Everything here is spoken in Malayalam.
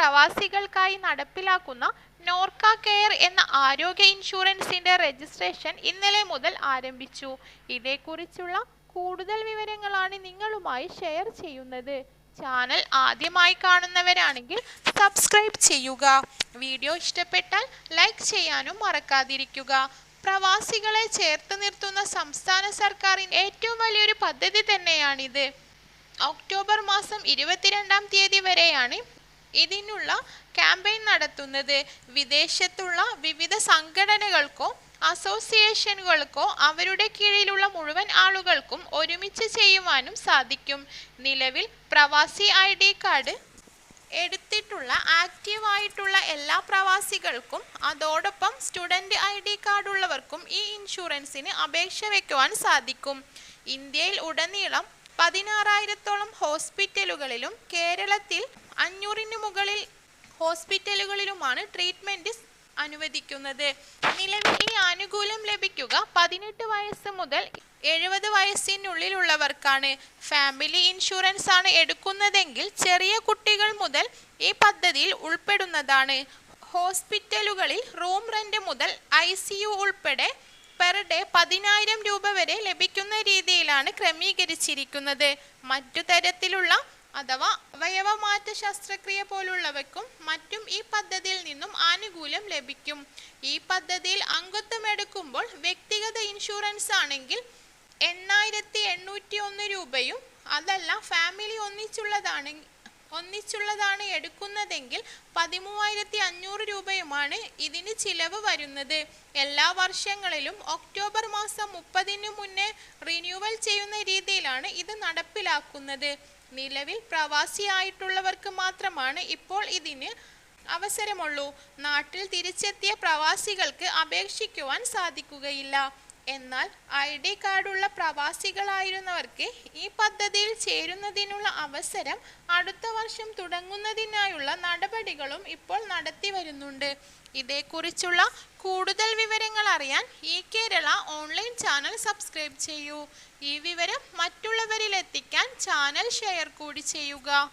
പ്രവാസികൾക്കായി നടപ്പിലാക്കുന്ന നോർക്ക കെയർ എന്ന ആരോഗ്യ ഇൻഷുറൻസിന്റെ രജിസ്ട്രേഷൻ ഇന്നലെ മുതൽ ആരംഭിച്ചു. ഇതേക്കുറിച്ചുള്ള കൂടുതൽ വിവരങ്ങളാണ് നിങ്ങളുമായി ഷെയർ ചെയ്യുന്നത്. ചാനൽ ആദ്യമായി കാണുന്നവരാണെങ്കിൽ സബ്സ്ക്രൈബ് ചെയ്യുക. വീഡിയോ ഇഷ്ടപ്പെട്ടാൽ ലൈക്ക് ചെയ്യാനും മറക്കാതിരിക്കുക. പ്രവാസികളെ ചേർത്ത് നിർത്തുന്ന സംസ്ഥാന സർക്കാരിന്റെ ഏറ്റവും വലിയൊരു പദ്ധതി തന്നെയാണിത്. ഒക്ടോബർ മാസം ഇരുപത്തിരണ്ടാം തീയതി വരെയാണ് ഇതിനുള്ള ക്യാമ്പയിൻ നടത്തുന്നത് വിദേശത്തുള്ള വിവിധ സംഘടനകൾക്കോ അസോസിയേഷനുകൾക്കോ അവരുടെ കീഴിലുള്ള മുഴുവൻ ആളുകൾക്കും ഒരുമിച്ച് ചെയ്യുവാനും സാധിക്കും. നിലവിൽ പ്രവാസി ഐ ഡി കാർഡ് എടുത്തിട്ടുള്ള ആക്റ്റീവ് ആയിട്ടുള്ള എല്ലാ പ്രവാസികൾക്കും അതോടൊപ്പം സ്റ്റുഡന്റ് ഐ ഡി കാർഡ് ഉള്ളവർക്കും ഈ ഇൻഷുറൻസിന് അപേക്ഷ വയ്ക്കുവാൻ സാധിക്കും. ഇന്ത്യയിൽ ഉടനീളം പതിനാറായിരത്തോളം ഹോസ്പിറ്റലുകളിലും കേരളത്തിൽ അഞ്ഞൂറിന് മുകളിൽ ഹോസ്പിറ്റലുകളിലുമാണ് ട്രീറ്റ്മെന്റ് അനുവദിക്കുന്നത്. നിലവിൽ ഈ ആനുകൂല്യം ലഭിക്കുക പതിനെട്ട് വയസ്സ് മുതൽ എഴുപത് വയസ്സിനുള്ളിലുള്ളവർക്കാണ്. ഫാമിലി ഇൻഷുറൻസ് ആണ് എടുക്കുന്നതെങ്കിൽ ചെറിയ കുട്ടികൾ മുതൽ ഈ പദ്ധതിയിൽ ഉൾപ്പെടുന്നതാണ്. ഹോസ്പിറ്റലുകളിൽ റൂം റെന്റ് മുതൽ ഐ സി യു ഉൾപ്പെടെ പെർ ഡേ പതിനായിരം രൂപ വരെ ലഭിക്കുന്ന രീതിയിലാണ് ക്രമീകരിച്ചിരിക്കുന്നത്. മറ്റു തരത്തിലുള്ള അഥവാ അവയവമാറ്റ ശസ്ത്രക്രിയ പോലുള്ളവയ്ക്കും മറ്റും ഈ പദ്ധതിയിൽ നിന്നും ആനുകൂല്യം ലഭിക്കും. ഈ പദ്ധതിയിൽ അംഗത്വം എടുക്കുമ്പോൾ വ്യക്തിഗത ഇൻഷുറൻസ് ആണെങ്കിൽ എണ്ണായിരത്തി എണ്ണൂറ്റി ഒന്ന് രൂപയും അതല്ല ഫാമിലി ഒന്നിച്ചുള്ളതാണ് ഒന്നിച്ചുള്ളതാണ് എടുക്കുന്നതെങ്കിൽ പതിമൂവായിരത്തി അഞ്ഞൂറ് രൂപയുമാണ് ഇതിന് ചിലവ് വരുന്നത്. എല്ലാ വർഷങ്ങളിലും ഒക്ടോബർ മാസം മുപ്പതിനു മുന്നേ റിന്യൂവൽ ചെയ്യുന്ന രീതിയിലാണ് ഇത് നടപ്പിലാക്കുന്നത്. നിലവിൽ പ്രവാസിയായിട്ടുള്ളവർക്ക് മാത്രമാണ് ഇപ്പോൾ ഇതിന് അവസരമുള്ളൂ. നാട്ടിൽ തിരിച്ചെത്തിയ പ്രവാസികൾക്ക് അപേക്ഷിക്കുവാൻ സാധിക്കുകയില്ല. എന്നാൽ ഐ ഡി കാർഡുള്ള പ്രവാസികളായിരുന്നവർക്ക് ഈ പദ്ധതിയിൽ ചേരുന്നതിനുള്ള അവസരം അടുത്ത വർഷം തുടങ്ങുന്നതിനായുള്ള നടപടികളും ഇപ്പോൾ നടത്തി വരുന്നുണ്ട്. ഇതേക്കുറിച്ചുള്ള കൂടുതൽ വിവരങ്ങൾ അറിയാൻ ഈ കേരള ഓൺലൈൻ ചാനൽ സബ്സ്ക്രൈബ് ചെയ്യൂ. ഈ വിവരം മറ്റുള്ളവരിലെത്തിക്കാൻ ചാനൽ ഷെയർ കൂടി ചെയ്യുക.